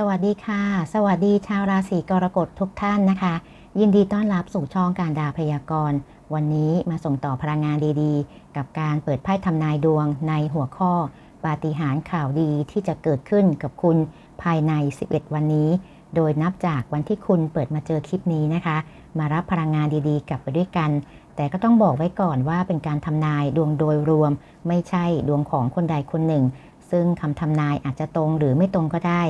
สวัสดีค่ะ สวัสดีชาวราศีกรกฎทุกท่านนะคะ ยินดีต้อนรับสู่ช่องการดาพยากรณ์ วันนี้มาส่งต่อพลังงานดีๆ กับการเปิดไพ่ทำนายดวงในหัวข้อ ปาฏิหาริย์ข่าวดีที่จะเกิดขึ้นกับคุณภายใน 11 วันนี้ โดยนับจากวันที่คุณเปิดมาเจอคลิปนี้นะคะ มารับพลังงานดีๆ กลับไปด้วยกัน แต่ก็ต้องบอกไว้ก่อนว่าเป็นการทำนายดวงโดยรวม ไม่ใช่ดวงของคนใดคนหนึ่ง ซึ่งคำทำนายอาจจะตรงหรือไม่ตรงก็ได้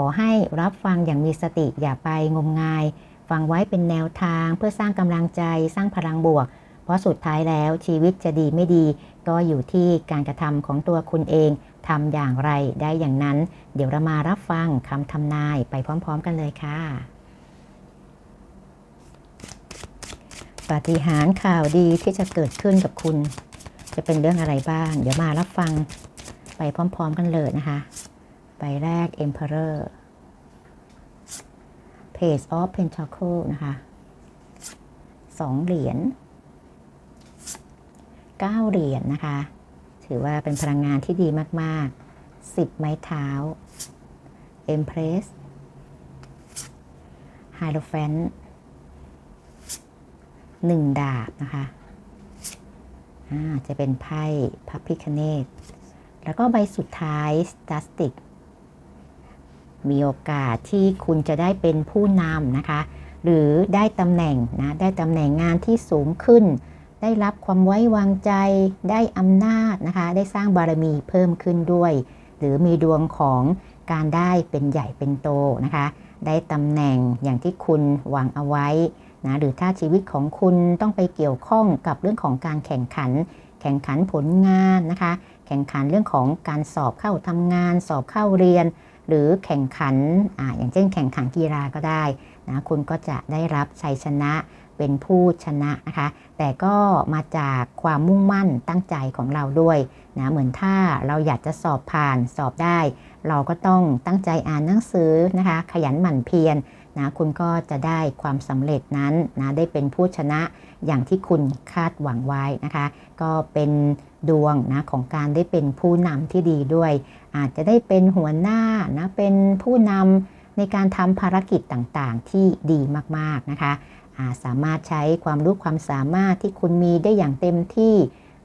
อให้รับฟังอย่างมีสติอย่าไปงมงาย ฟังไว้เป็นแนวทางเพื่อสร้างกำลังใจสร้างพลังบวก เพราะสุดท้ายแล้วชีวิตจะดีไม่ดี ก็อยู่ที่การกระทำของตัวคุณเองทำอย่างไรได้อย่างนั้น เดี๋ยวเรามารับฟังคำทำนายไปพร้อม ๆ กันเลยค่ะ ปาฏิหาริย์ข่าวดีที่จะเกิดขึ้นกับคุณ จะเป็นเรื่องอะไรบ้าง เดี๋ยวมารับฟังไปพร้อม ๆ กันเลยนะคะ ใบแรก Emperor Page of Pentacle นะคะสองเหรียญเก้าเหรียญนะคะ ถือว่าเป็นพลังงานที่ดีมากๆสิบไม้เท้า Empress Hierophant หนึ่งดาบนะคะจะเป็นไพ่พระพิคเนตแล้วก็ใบสุดท้าย Static มีโอกาสที่คุณจะได้เป็นผู้นำนะคะ หรือได้ตำแหน่งนะได้ตำแหน่งงานที่สูงขึ้น ได้รับความไว้วางใจ ได้อำนาจนะคะ ได้สร้างบารมีเพิ่มขึ้นด้วย หรือมีดวงของการได้เป็นใหญ่เป็นโตนะคะ ได้ตำแหน่งอย่างที่คุณหวังเอาไว้นะหรือถ้าชีวิตของคุณต้องไปเกี่ยวข้องกับเรื่องของการแข่งขัน แข่งขันผลงานนะคะ แข่งขันเรื่องของการสอบเข้าทำงาน สอบเข้าเรียน หรือแข่งขันออย่างเช่นแข่งขันกีฬาก็ได้นะคุณก็จะได้รับชัยชนะเป็นผู้ชนะนะคะ แต่ก็มาจากความมุ่งมั่นตั้งใจของเราด้วยนะเหมือนถ้าเราอยากจะสอบผ่านสอบได้ เราก็ต้องตั้งใจอ่านหนังสือนะคะ ขยันหมั่นเพียรนะคุณก็จะได้ความสำเร็จนั้นนะได้เป็นผู้ชนะอย่างที่คุณคาดหวังไว้นะคะ ก็เป็น ดวงนะของการได้เป็นผู้นำที่ดีด้วย อาจจะได้เป็นหัวหน้านะเป็นผู้นำในการทำภารกิจต่างๆ ที่ดีมากๆนะคะาสามารถใช้ความรู้ความสามารถที่คุณมีได้อย่างเต็มที่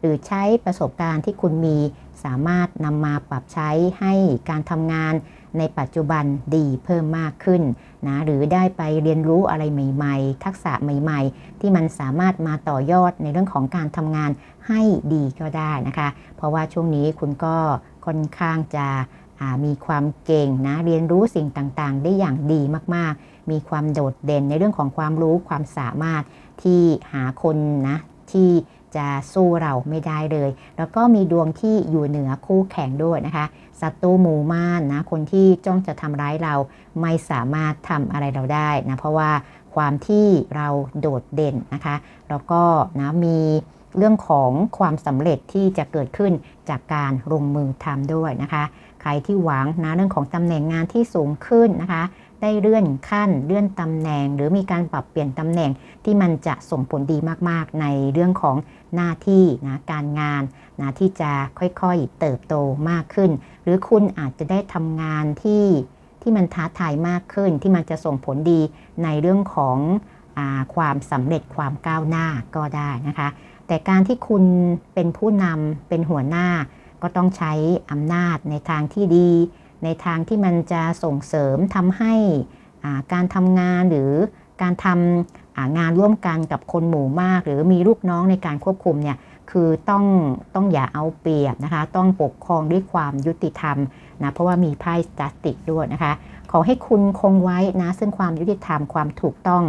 หรือใช้ประสบการณ์ที่คุณมี สามารถนำมาปรับใช้ให้การทำงานในปัจจุบันดีเพิ่มมากขึ้นนะหรือได้ไปเรียนรู้อะไรใหม่ๆ ทักษะใหม่ๆ ที่มันสามารถมาต่อยอดในเรื่องของการทำงานให้ดีก็ได้นะคะ เพราะว่าช่วงนี้คุณก็ค่อนข้างจะมีความเก่งนะเรียนรู้สิ่งต่างๆ ได้อย่างดีมากๆ มีความโดดเด่นในเรื่องของความรู้ความสามารถที่หาคนนะที่ จะสู้เราไม่ได้เลย แล้วก็มีดวงที่อยู่เหนือคู่แข่งด้วยนะคะศัตรูหมู่ม่านนะคนที่จ้องจะทำร้ายเราไม่สามารถทำอะไรเราได้นะเพราะว่าความที่เราโดดเด่นนะคะ แล้วก็นะมีเรื่องของความสำเร็จที่จะเกิดขึ้นจากการลงมือทำด้วยนะคะ ใครที่หวังนะเรื่องของตำแหน่งงานที่สูงขึ้นนะคะ ได้เลื่อนขั้นเลื่อนตำแหน่ง หรือมีการปรับเปลี่ยนตำแหน่งที่มันจะส่งผลดีมากๆ ในเรื่องของหน้าที่นะการงานนะที่จะค่อยๆเติบโตมากขึ้น หรือคุณอาจจะได้ทำงานที่ที่มันท้าทายมากขึ้นที่มันจะส่งผลดีในเรื่องของอความสำเร็จความก้าวหน้าก็ได้นะคะ แต่การที่คุณเป็นผู้นำเป็นหัวหน้า ก็ต้องใช้อำนาจในทางที่ดี ในทางที่มันจะส่งเสริมทำให้การทำงานหรือการทำงานร่วมกันกับคนหมู่มาก หรือมีลูกน้องในการควบคุมเนี่ยคือต้องต้องอย่าเอาเปรียบนะคะ ต้องปกครองด้วยความยุติธรรมนะเพราะว่ามีไพ่สตติกด้วยนะคะ ขอให้คุณคงไว้นะซึ่งความยุติธรรมความถูกต้อง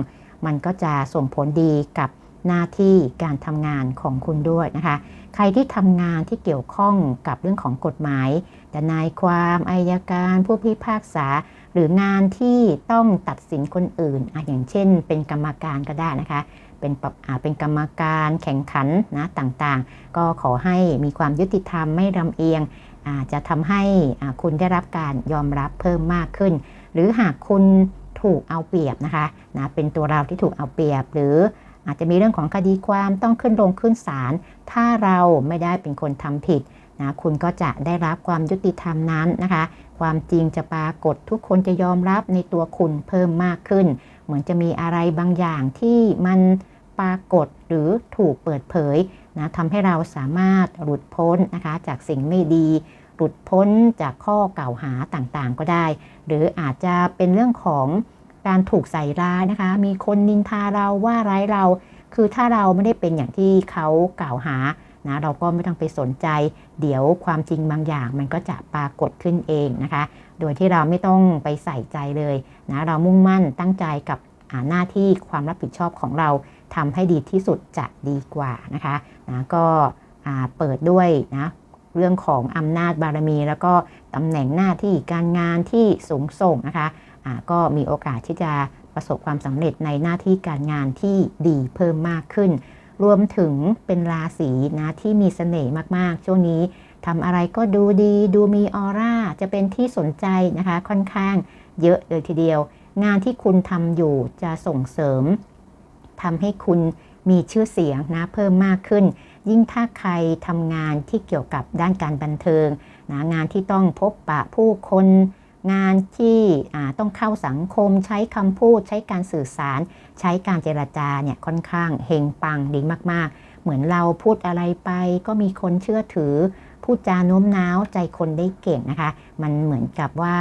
มันก็จะส่งผลดีกับ หน้าที่การทำงานของคุณด้วยนะคะ ใครที่ทำงานที่เกี่ยวข้องกับเรื่องของกฎหมายทนายความอายการผู้พิพากษา หรืองานที่ต้องตัดสินคนอื่นออย่างเช่น เป็นกรรมการก็ได้นะคะ เป็นเป็นกรรมการแข่งขันนะต่างๆ ก็ขอให้มีความยุติธรรมไม่ลำเอียงจะทำให้คุณได้รับการยอมรับเพิ่มมากขึ้น หรือหากคุณถูกเอาเปรียบนะคะนะเป็นตัวเราที่ถูกเอาเปรียบหรือ อาจจะมีเรื่องของคดีความต้องขึ้นลงขึ้นศาลถ้าเราไม่ได้เป็นคนทำผิดนะคุณก็จะได้รับความยุติธรรมนั้นนะคะ ความจริงจะปรากฏทุกคนจะยอมรับในตัวคุณเพิ่มมากขึ้น เหมือนจะมีอะไรบางอย่างที่มันปรากฏหรือถูกเปิดเผยนะทำให้เราสามารถหลุดพ้นนะคะจากสิ่งไม่ดี หลุดพ้นจากข้อกล่าวหาต่างๆก็ได้ หรืออาจจะเป็นเรื่องของ การถูกใส่ร้ายนะคะ มีคนนินทาเราว่าร้ายเรา คือถ้าเราไม่ได้เป็นอย่างที่เขากล่าวหานะเราก็ไม่ต้องไปสนใจ เดี๋ยวความจริงบางอย่างมันก็จะปรากฏขึ้นเองนะคะ โดยที่เราไม่ต้องไปใส่ใจเลยนะเรามุ่งมั่นตั้งใจกับหน้าที่ความรับผิดชอบของเราทำให้ดีที่สุดจะดีกว่านะคะนะก็เปิดด้วยนะเรื่องของอำนาจบารมี แล้วก็ตำแหน่งหน้าที่การงานที่สูงส่งนะคะะ ก็มีโอกาสที่จะประสบความสำเร็จในหน้าที่การงานที่ดีเพิ่มมากขึ้น รวมถึงเป็นราศีนะที่มีเสน่ห์มากๆ ช่วงนี้ทำอะไรก็ดูดีดูมีออร่า จะเป็นที่สนใจนะคะค่อนข้างเยอะเลยทีเดียว งานที่คุณทำอยู่จะส่งเสริมทำให้คุณมีชื่อเสียงนะเพิ่มมากขึ้น ยิ่งถ้าใครทำงานที่เกี่ยวกับด้านการบันเทิงนะงานที่ต้องพบปะผู้คน งานที่ต้องเข้าสังคมใช้คำพูด ใช้การสื่อสาร ใช้การเจรจาเนี่ยค่อนข้างเฮงปังดีมาก ๆ เหมือนเราพูดอะไรไป ก็มีคนเชื่อถือ พูดจาโน้มน้าวใจคนได้เก่งนะคะ มันเหมือนกับว่า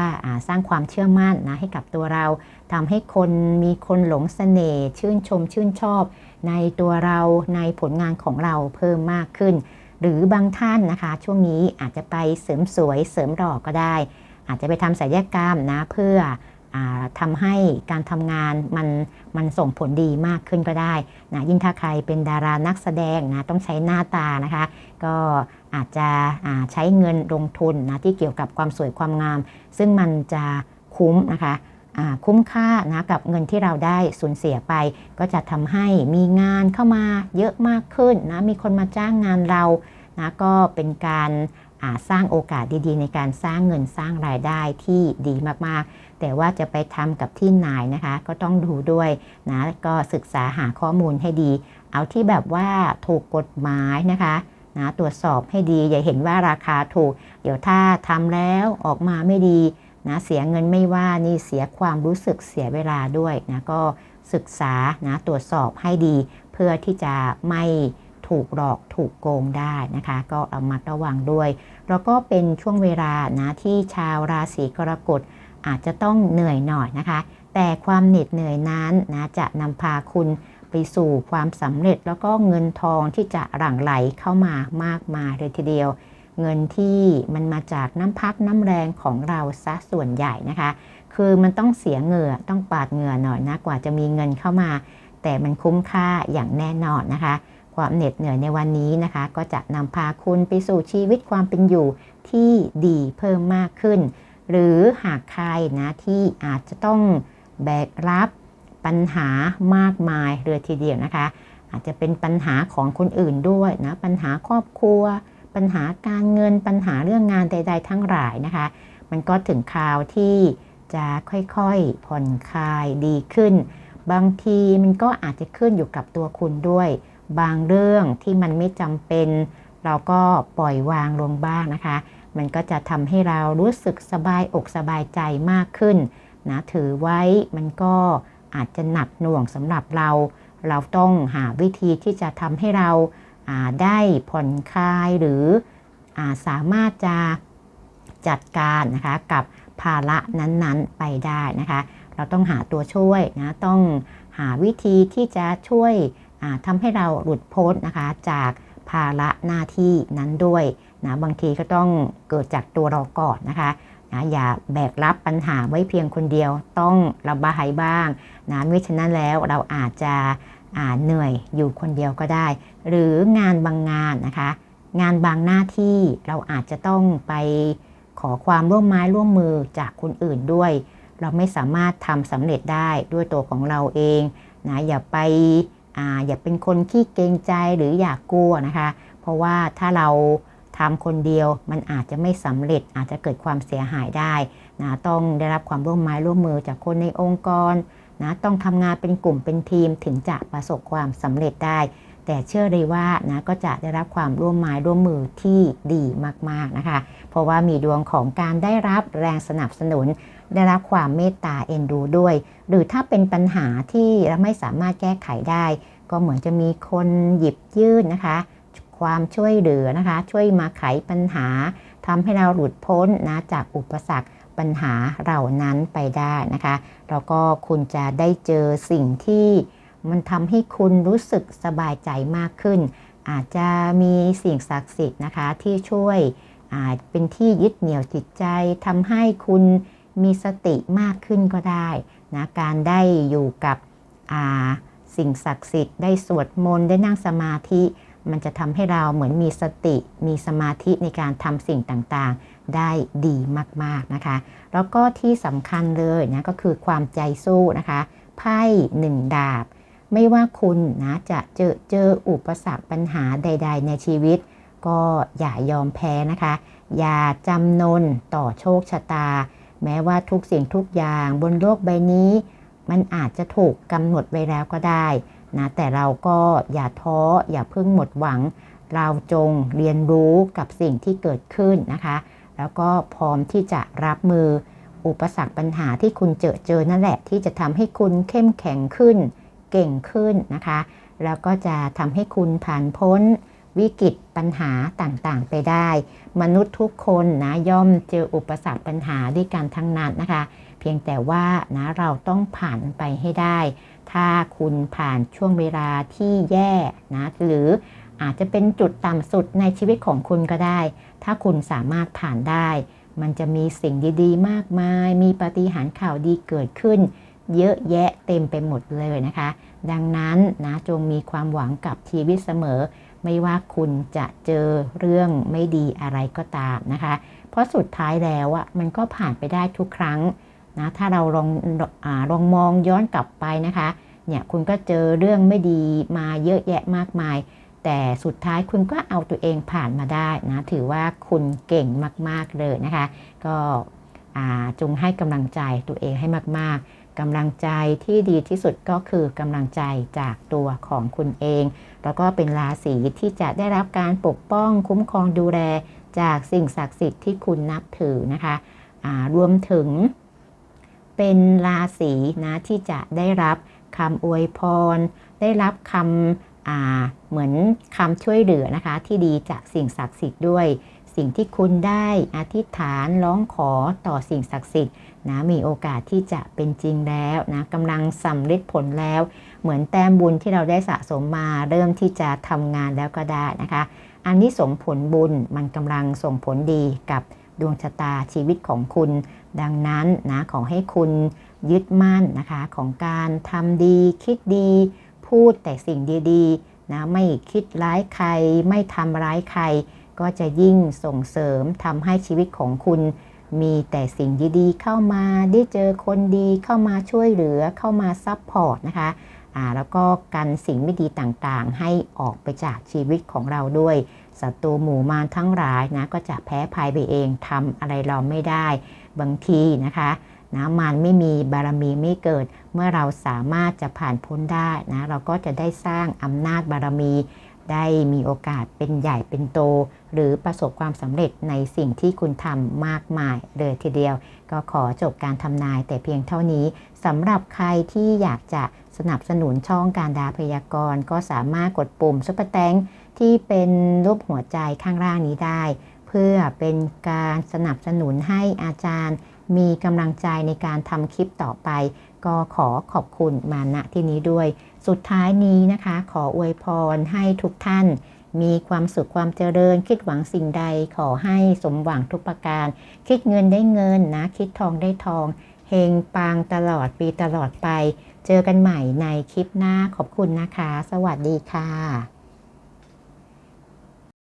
สร้างความเชื่อมั่นนะให้กับตัวเราทำให้คนมีคนหลงสเสน่ห์ชื่นชมชื่นชอบ ในตัวเราในผลงานของเราเพิ่มมากขึ้น หรือบางท่านนะคะ ช่วงนี้อาจจะไปเสริมสวยเสริมหล่อก็ได้ อาจจะไปทำศัลยกรรมนะเพื่ออทำให้การทำงานมันมันส่งผลดีมากขึ้นก็ได้นะยิ่งถ้าใครเป็นดารานักแสดงนะต้องใช้หน้าตานะคะ ก็อาจจะใช้เงินลงทุนนะที่เกี่ยวกับความสวยความงาม ซึ่งมันจะคุ้มนะคะคุ้มค่านะกับเงินที่เราได้สูญเสียไป ก็จะทำให้มีงานเข้ามาเยอะมากขึ้นนะมีคนมาจ้างงานเรานะก็เป็นการ สร้างโอกาสดีๆ ในการสร้างเงินสร้างรายได้ที่ดีมากๆ แต่ว่าจะไปทำกับที่ไหนนะคะ ก็ต้องดูด้วยนะก็ศึกษาหาข้อมูลให้ดี เอาที่แบบว่าถูกกฎหมายนะคะนะตรวจสอบให้ดี อย่าเห็นว่าราคาถูก เดี๋ยวถ้าทำแล้วออกมาไม่ดีนะเสียเงินไม่ว่านี่เสียความรู้สึกเสียเวลาด้วยนะก็ศึกษานะตรวจสอบให้ดี เพื่อที่จะไม่ ถูกหลอกถูกโกงได้นะคะ ก็เอามาระวังด้วย แล้วก็เป็นช่วงเวลานะที่ชาวราศีกรกฎอาจจะต้องเหนื่อยหน่อยนะคะ แต่ความเหน็ดเหนื่อยนั้นนะจะนำพาคุณไปสู่ความสำเร็จแล้วก็เงินทองที่จะหลั่งไหลเข้ามามากมายเลยทีเดียว เงินที่มันมาจากน้ำพักน้ำแรงของเราซะส่วนใหญ่นะคะ คือมันต้องเสียเหงื่อต้องปาดเหงื่อหน่อยนะกว่าจะมีเงินเข้ามา แต่มันคุ้มค่าอย่างแน่นอนนะคะ ความเหน็ดเหนื่อยในวันนี้นะคะ ก็จะนำพาคุณไปสู่ชีวิตความเป็นอยู่ที่ดีเพิ่มมากขึ้น หรือหากใครนะที่อาจจะต้องแบกรับปัญหามากมายเลยทีเดียวนะคะ อาจจะเป็นปัญหาของคนอื่นด้วยนะปัญหาครอบครัว ปัญหาการเงินปัญหาเรื่องงานใด ๆ ทั้งหลายนะคะ มันก็ถึงคราวที่จะค่อยๆผ่อนคลายดีขึ้น บางทีมันก็อาจจะขึ้นอยู่กับตัวคุณด้วย บางเรื่องที่มันไม่จำเป็น เราก็ปล่อยวางลงบ้างนะคะ มันก็จะทำให้เรารู้สึกสบายอกสบายใจมากขึ้นนะถือไว้มันก็อาจจะหนักหน่วงสำหรับเรา เราต้องหาวิธีที่จะทำให้เราได้ผ่อนคลายหรืออสามารถจะจัดการนะคะกับภาระนั้นๆไปได้นะคะ เราต้องหาตัวช่วยนะต้องหาวิธีที่จะช่วย ทำให้เราหลุดพ้นนะคะจากภาระหน้าที่นั้นด้วยนะบางทีก็ต้องเกิดจากตัวเราก่อนนะคะนะอย่าแบกรับปัญหาไว้เพียงคนเดียวต้องระบายบ้างนะม่ฉะนั้นแล้วเราอาจจะเหนื่อยอยู่คนเดียวก็ได้ หรืองานบางงานนะคะ งานบางหน้าที่เราอาจจะต้องไปขอความร่วมไม้ร่วมมือจากคนอื่นด้วย เราไม่สามารถทำสำเร็จได้ด้วยตัวของเราเองนะอย่าไป ออย่าเป็นคนขี้เกรงใจหรืออยากกลัวนะคะ เพราะว่าถ้าเราทำคนเดียวมันอาจจะไม่สำเร็จอาจจะเกิดความเสียหายได้นะต้องได้รับความร่วมไม้ร่วมมือจากคนในองค์กรนะต้องทำงานเป็นกลุ่มเป็นทีมถึงจะประสบความสำเร็จได้ แต่เชื่อเลยว่านะก็จะได้รับความร่วมไม้ร่วมมือที่ดีมากๆนะคะ เพราะว่ามีดวงของการได้รับแรงสนับสนุน ได้รับความเมตตาเอ็นดูด้วย หรือถ้าเป็นปัญหาที่เราไม่สามารถแก้ไขได้ ก็เหมือนจะมีคนหยิบยื่นนะคะ ความช่วยเหลือนะคะ ช่วยมาไขปัญหาทำให้เราหลุดพ้นนะจากอุปสรรคปัญหาเหล่านั้นไปได้นะคะแล้วก็คุณจะได้เจอสิ่งที่มันทำให้คุณรู้สึกสบายใจมากขึ้น อาจจะมีสิ่งศักดิ์สิทธิ์นะคะที่ช่วยเป็นที่ยึดเหนี่ยวจิตใจทำให้คุณ มีสติมากขึ้นก็ได้นะการได้อยู่กับสิ่งศักดิ์สิทธิ์ได้สวดมนต์ได้นั่งสมาธิ มันจะทำให้เราเหมือนมีสติ มีสมาธิในการทำสิ่งต่างๆ ได้ดีมากๆนะคะ แล้วก็ที่สำคัญเลยนะก็คือความใจสู้นะคะไพ่หนึ่งดาบ ไม่ว่าคุณนะจะเจอเจออุปสรรคปัญหาใด ๆ ในชีวิต ก็อย่ายอมแพ้นะคะ อย่าจำนนต่อโชคชะตา แม้ว่าทุกสิ่งทุกอย่างบนโลกใบนี้ มันอาจจะถูกกำหนดไว้แล้วก็ได้นะแต่เราก็อย่าท้ออย่าเพิ่งหมดหวัง เราจงเรียนรู้กับสิ่งที่เกิดขึ้นนะคะ แล้วก็พร้อมที่จะรับมืออุปสรรคปัญหาที่คุณเจอเจอนั่นแหละ ที่จะทำให้คุณเข้มแข็งขึ้น เก่งขึ้นนะคะ แล้วก็จะทำให้คุณผ่านพ้น วิกฤตปัญหาต่างๆ ไปได้ มนุษย์ทุกคนนะย่อมเจออุปสรรคปัญหาด้วยกันทั้งนั้นนะคะ เพียงแต่ว่านะเราต้องผ่านไปให้ได้ ถ้าคุณผ่านช่วงเวลาที่แย่นะหรืออาจจะเป็นจุดต่ำสุดในชีวิตของคุณก็ได้ ถ้าคุณสามารถผ่านได้ มันจะมีสิ่งดีๆ มากมาย มีปฏิหารข่าวดีเกิดขึ้น เยอะแยะเต็มไปหมดเลยนะคะ ดังนั้นนะจงมีความหวังกับชีวิตเสมอ ไม่ว่าคุณจะเจอเรื่องไม่ดีอะไรก็ตามนะคะ เพราะสุดท้ายแล้วอะมันก็ผ่านไปได้ทุกครั้งนะถ้าเราลองอลองมองย้อนกลับไปนะคะเนี่ยคุณก็เจอเรื่องไม่ดีมาเยอะแยะมากมาย แต่สุดท้ายคุณก็เอาตัวเองผ่านมาได้นะถือว่าคุณเก่งมาก ๆเลยนะคะ ก็จงให้กำลังใจตัวเองให้มาก ๆ กำลังใจที่ดีที่สุดก็คือกำลังใจจากตัวของคุณเอง แล้วก็เป็นราศีที่จะได้รับการปกป้องคุ้มครองดูแลจากสิ่งศักดิ์สิทธิ์ที่คุณนับถือนะคะรวมถึง เป็นราศีนะที่จะได้รับคำอวยพร ได้รับคำเหมือนคำช่วยเหลือนะคะ ที่ดีจากสิ่งศักดิ์สิทธิ์ด้วย สิ่งที่คุณได้อธิษฐานร้องขอต่อสิ่งศักดิ์สิทธิ์นะมีโอกาสที่จะเป็นจริงแล้วนะกำลังสำเร็จผลแล้ว เหมือนแต้มบุญที่เราได้สะสมมา เริ่มที่จะทำงานแล้วก็ได้นะคะ อันนี้ส่งผลบุญมันกำลังส่งผลดีกับดวงชะตาชีวิตของคุณ ดังนั้นนะขอให้คุณยึดมั่นนะคะของการทำดีคิดดี พูดแต่สิ่งดีๆนะไม่คิดร้ายใคร ไม่ทำร้ายใคร ก็จะยิ่งส่งเสริมทำให้ชีวิตของคุณ มีแต่สิ่งดีๆ เข้ามาได้เจอคนดีเข้ามาช่วยเหลือเข้ามาซับพอร์ตนะคะอ่าแล้วก็กันสิ่งไม่ดีต่างๆ ให้ออกไปจากชีวิตของเราด้วยศัตรูหมู่มารทั้งหลายนะก็จะแพ้ภัยไปเองทำอะไรเราไม่ได้ บางทีนะคะนะมันไม่มีบารมีไม่เกิด เมื่อเราสามารถจะผ่านพ้นได้นะเราก็จะได้สร้างอำนาจบารมี ได้มีโอกาสเป็นใหญ่เป็นโต หรือประสบความสำเร็จในสิ่งที่คุณทำมากมายเลยทีเดียว ก็ขอจบการทำนายแต่เพียงเท่านี้สำหรับใครที่อยากจะสนับสนุนช่องการดาพยากรณ์ก็สามารถกดปุ่มซุปเปอร์แตงที่เป็นรูปหัวใจข้างล่างนี้ได้ เพื่อเป็นการสนับสนุนให้อาจารย์ มีกำลังใจในการทำคลิปต่อไป ก็ขอขอบคุณมาณที่นี้ด้วย สุดท้ายนี้นะคะ ขออวยพรให้ทุกท่าน มีความสุขความเจริญ คิดหวังสิ่งใด ขอให้สมหวังทุกประการ คิดเงินได้เงินนะ คิดทองได้ทองเฮงปังตลอดปีตลอดไป เจอกันใหม่ในคลิปหน้าขอบคุณนะคะ สวัสดีค่ะ